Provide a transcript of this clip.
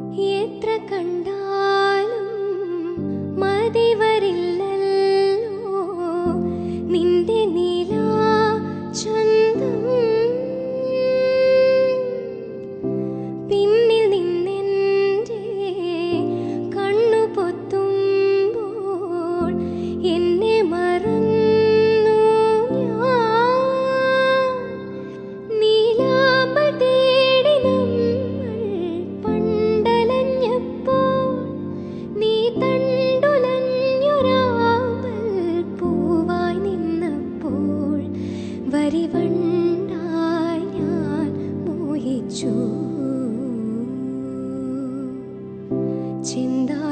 यत्र कण्ड വരിവണ്ടായി ഞാൻ മോഹിച്ചു. ചിന്താ